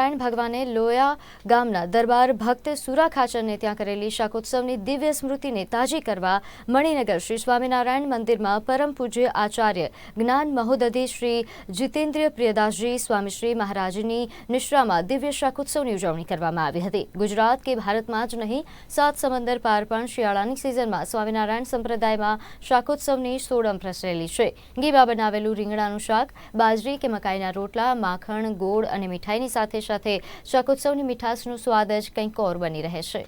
નારાયણ ભગવાને લોયા ગામના દરબાર ભક્ત સુરા ખાચરને ત્યાં કરેલી શાકોત્સવની દિવ્ય સ્મૃતિને તાજી કરવા મણિનગર શ્રી સ્વામિનારાયણ મંદિરમાં પરમ પૂજ્ય આચાર્ય જ્ઞાન મહોદધિ શ્રી જીતેન્દ્ર પ્રિયદાસજી સ્વામીશ્રી મહારાજની નિશ્રામાં દિવ્ય શાકોત્સવની ઉજવણી કરવામાં આવી હતી. ગુજરાત કે ભારતમાં જ નહીં, સાત સમંદર પાર પણ શિયાળાની સિઝનમાં સ્વામિનારાયણ સંપ્રદાયમાં શાકોત્સવની સોડમ પ્રસરેલી છે. ગીબા બનાવેલું રીંગણાનું શાક, બાજરી કે મકાઈના રોટલા, માખણ, ગોળ અને મીઠાઈની સાથે સાથે શાકોત્સવની મીઠાશનો સ્વાદ જ કંઈક ઓર બની રહે છે.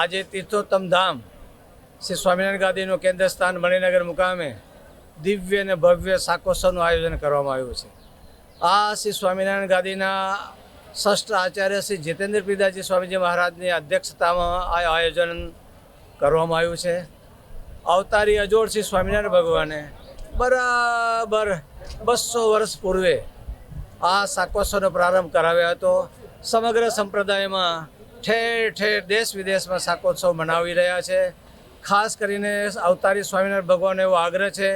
આજે તીર્થોત્તમ ધામ શ્રી સ્વામિનારાયણ ગાદીનું કેન્દ્ર સ્થાન મણિનગર મુકામે દિવ્ય અને ભવ્ય શાકોત્સવનું આયોજન કરવામાં આવ્યું છે. આ શ્રી સ્વામિનારાયણ ગાદીના ષષ્ઠ આચાર્ય શ્રી જીતેન્દ્ર પિતાજી સ્વામીજી મહારાજની અધ્યક્ષતામાં આ આયોજન કરવામાં આવ્યું છે. અવતારી અજોડ શ્રી સ્વામિનારાયણ ભગવાને બરાબર બસો વર્ષ પૂર્વે આ શાકોત્સવનો પ્રારંભ કરાવ્યો હતો. સમગ્ર સંપ્રદાયમાં ઠેર ઠેર દેશ વિદેશમાં શાકોત્સવ મનાવી રહ્યા છે. ખાસ કરીને અવતારી સ્વામિનારાયણ ભગવાનનો એવો આગ્રહ છે,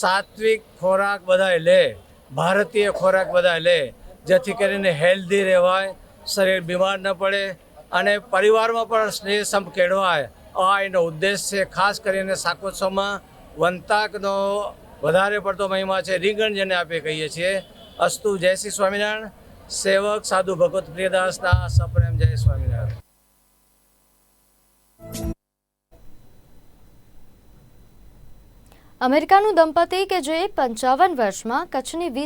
સાત્વિક ખોરાક બધાય લે, ભારતીય ખોરાક બધાય લે જેથી કરીને હેલ્ધી રહેવાય, શરીર બીમાર ન પડે અને પરિવારમાં પણ સ્નેહ સંપ કેળવાય આ એનો ઉદ્દેશ છે. ખાસ કરીને શાકોત્સવમાં વંતાકનો વધારે પડતો મહિમા છે. રીંગણ જેને આપણે કહીએ છીએ. અસ્તુ, જય શ્રી સ્વામિનારાયણ. સેવક સાધુ ભગવત પ્રિયદાસના સપ્રેમ જય સ્વામિનારાયણ. અમેરિકાનું દંપતી કે જે પંચાવન વર્ષમાં કચ્છની